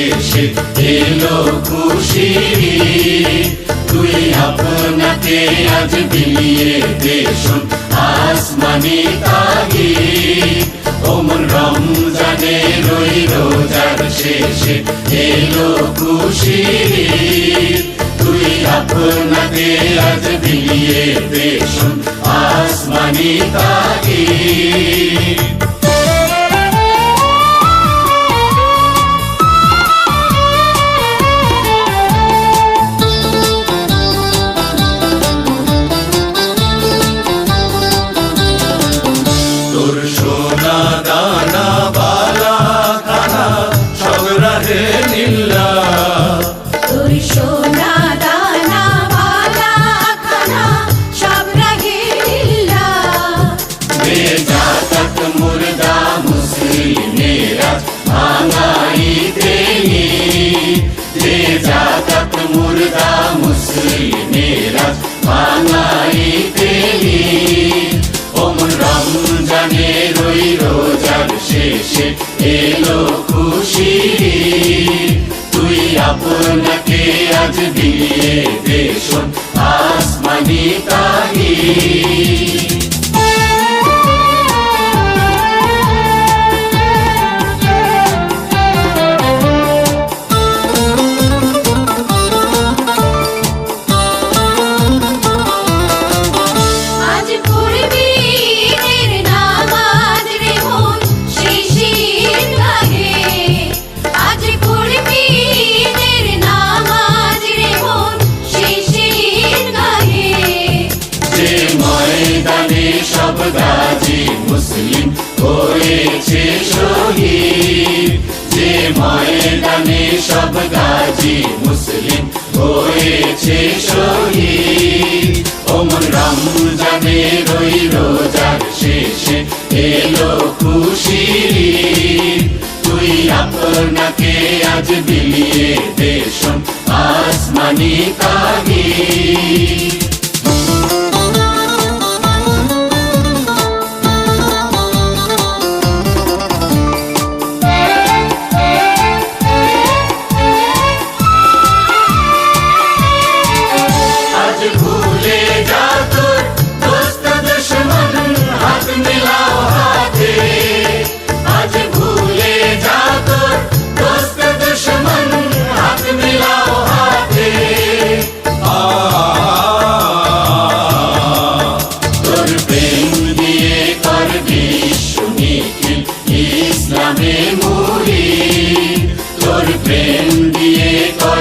শেষে এলো ঈদ। তুই আপনাকে আজ বিলিয়ে দেশন আসমানি তাগি ওমন রমজানে রই রোজার শেষে এলো ঈদ। তুই আপনাকে আজ বিলিয়ে দেশন আসমানি তাগি দাদা শেষে এলো খুশি। তুই আপনাকে আজ দিয়ে ময়দানে সব গাজী মুসলিম হয়েছে শহীদ ওমন রমজানে রই রোজার শেষে এলো ঈদ। তুই আপনাকে আজ বিলিয়ে দেশন আসমানি তাগি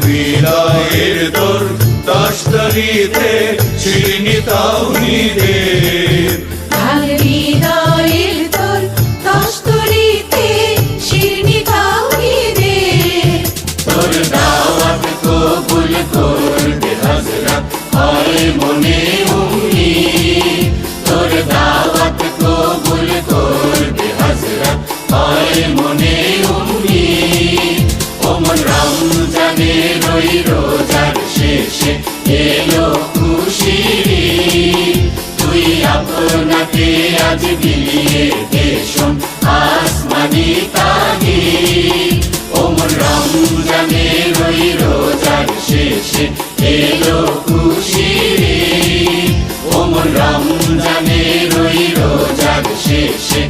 বিদায়ের তোর দশতরিতে শিরনি তাওহিদের ঢাল এলো খুশিরে ওমর রমজানের রোজার শেষে।